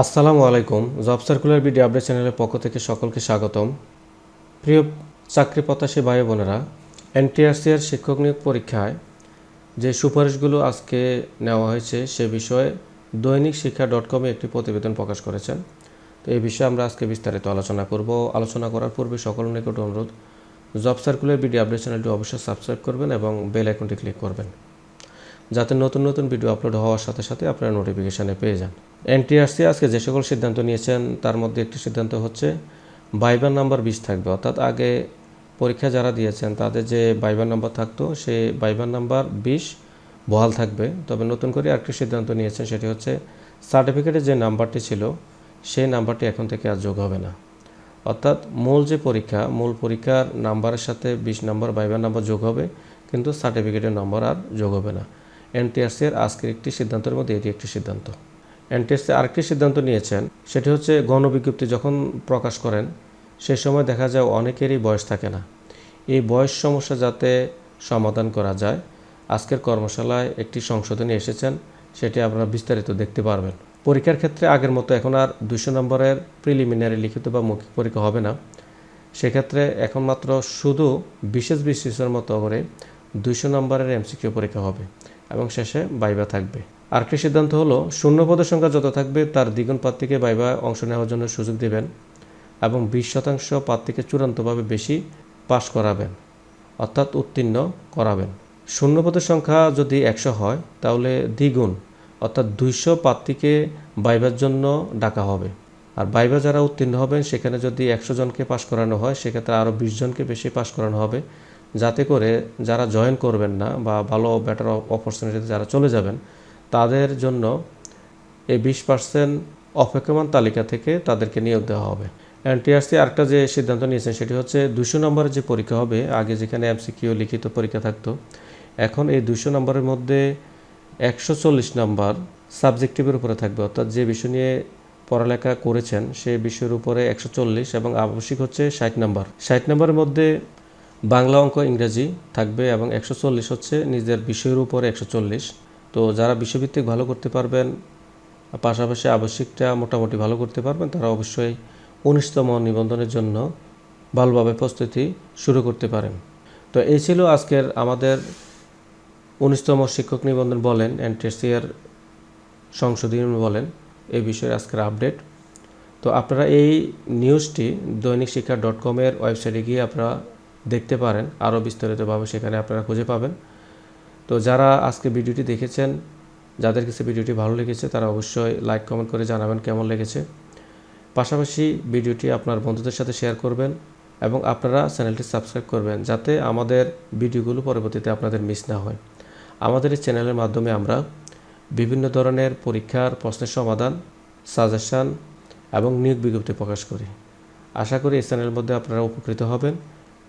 আসসালামু আলাইকুম। Job circular BD update চ্যানেলের পক্ষ থেকে সকলকে স্বাগতম। প্রিয় চাকরি প্রত্যাশী ভাই বোনেরা এনটিআরসিআর শিক্ষক নিয়োগ পরীক্ষায় যে সুপারিশগুলো আজকে নেওয়া হয়েছে সে বিষয়ে দৈনিক শিক্ষা ডট কমে একটি প্রতিবেদন প্রকাশ করেছেন। তো এই বিষয়ে আমরা আজকে বিস্তারিত আলোচনা করব। আলোচনা করার পূর্বে সকল নিকট অনুরোধ, জব সার্কুলার বিডি আপডেট চ্যানেলটি অবশ্যই সাবস্ক্রাইব করবেন এবং বেল আইকনটি ক্লিক করবেন। যাতে নতুন নতুন ভিডিও আপলোড হওয়ার সাথে সাথে আপনারা নোটিফিকেশানে পেয়ে যান। এনটিআরসি আজকে যে সকল সিদ্ধান্ত নিয়েছেন, তার মধ্যে একটি সিদ্ধান্ত হচ্ছে বাইবার নাম্বার বিশ থাকবে। অর্থাৎ আগে পরীক্ষা যারা দিয়েছেন, তাদের যে বাইবার নাম্বার থাকতো, সেই বাইবার নাম্বার বিশ বহাল থাকবে। তবে নতুন করে আরেকটি সিদ্ধান্ত নিয়েছেন, সেটি হচ্ছে সার্টিফিকেটে যে নাম্বারটি ছিল, সেই নাম্বারটি এখন থেকে আর যোগ হবে না। অর্থাৎ মূল যে পরীক্ষা, মূল পরীক্ষার নাম্বারের সাথে বিশ নাম্বার বাইবার নাম্বার যোগ হবে, কিন্তু সার্টিফিকেটের নম্বর আর যোগ হবে না। এনটিআরসি এর আজকের একটি সিদ্ধান্তের মধ্যে এটি একটি সিদ্ধান্ত। এনটিআরসি আরেকটি সিদ্ধান্ত নিয়েছেন, সেটি হচ্ছে গণবিজ্ঞপ্তি যখন প্রকাশ করেন, সে সময় দেখা যায় অনেকেরই বয়স থাকে না। এই বয়স সমস্যা যাতে সমাধান করা যায়, আজকের কর্মশালায় একটি সংশোধনী এসেছেন, সেটি আপনারা বিস্তারিত দেখতে পারবেন। পরীক্ষার ক্ষেত্রে আগের মতো এখন আর দুশো নম্বরের প্রিলিমিনারি লিখিত বা মৌখিক পরীক্ষা হবে না। সেক্ষেত্রে এখন মাত্র শুধু বিশেষ বিশেষের মতো করে দুইশো নম্বরের এমসিকিউ পরীক্ষা হবে। এবং শেষে বাইবা থাকবে। আরেকটি সিদ্ধান্ত হলো, শূন্য পদের সংখ্যা যত থাকবে, তার দ্বিগুণ প্রার্থীকে বাইবা অংশ নেওয়ার জন্য সুযোগ দেবেন এবং বিশ শতাংশ প্রার্থীকে চূড়ান্তভাবে বেশি পাশ করাবেন, অর্থাৎ উত্তীর্ণ করাবেন। শূন্য পদের সংখ্যা যদি একশো হয়, তাহলে দ্বিগুণ, অর্থাৎ দুইশো প্রার্থীকে বাইবার জন্য ডাকা হবে। আর বাইবা যারা উত্তীর্ণ হবেন, সেখানে যদি একশো জনকে পাশ করানো হয়, সেক্ষেত্রে আরও বিশ জনকে বেশি পাশ করানো হবে। যাতে করে যারা জয়েন করবেন না বা ভালো বেটার অপরচুনিটিতে যারা চলে যাবেন, তাদের জন্য এই বিশ পার্সেন্ট অপেক্ষমান তালিকা থেকে তাদেরকে নিয়োগ দেওয়া হবে। এনটিআরসি আরেকটা যে সিদ্ধান্ত নিয়েছেন সেটি হচ্ছে দুশো নম্বরের যে পরীক্ষা হবে, আগে যেখানে এমসিকিউ লিখিত পরীক্ষা থাকতো, এখন এই দুশো নম্বরের মধ্যে একশো চল্লিশ নম্বর সাবজেক্টিভের উপরে থাকবে। অর্থাৎ যে বিষয় নিয়ে পড়ালেখা করেছেন সেই বিষয়ের উপরে একশো চল্লিশ এবং আবশ্যিক হচ্ছে ষাট নম্বর। ষাট নম্বরের মধ্যে বাংলা অঙ্ক ইংরেজি থাকবে এবং একশো চল্লিশ হচ্ছে নিজের বিষয়ের উপরে একশো চল্লিশ। তো যারা বিষয়ভিত্তিক ভালো করতে পারবেন, পাশাপাশি আবশ্যিকটা মোটামুটি ভালো করতে পারবেন, তারা অবশ্যই উনিশতম নিবন্ধনের জন্য ভালোভাবে প্রস্তুতি শুরু করতে পারেন। তো এই ছিল আজকের আমাদের উনিশতম শিক্ষক নিবন্ধন বলেন এনটিএসসিআর সংশোধন বলেন এই বিষয়ে আজকের আপডেট তো আপনারা এই নিউজটি দৈনিক শিক্ষা ডট কমের ওয়েবসাইটে গিয়ে আপনারা দেখতে পারেন আরও বিস্তারিতভাবে, সেখানে আপনারা খুঁজে পাবেন। তো যারা আজকে ভিডিওটি দেখেছেন যাদের কাছে ভিডিওটি ভালো লেগেছে, তারা অবশ্যই লাইক, কমেন্ট করে জানাবেন কেমন লেগেছে। পাশাপাশি ভিডিওটি আপনার বন্ধুদের সাথে শেয়ার করবেন এবং আপনারা চ্যানেলটি সাবস্ক্রাইব করবেন, যাতে আমাদের ভিডিওগুলো পরবর্তীতে আপনাদের মিস না হয়। আমাদের এই চ্যানেলের মাধ্যমে আমরা বিভিন্ন ধরনের পরীক্ষার প্রশ্নের সমাধান, সাজেশান এবং নিয়োগ বিজ্ঞপ্তি প্রকাশ করি। আশা করি এই চ্যানেলের মধ্যে আপনারা উপকৃত হবেন।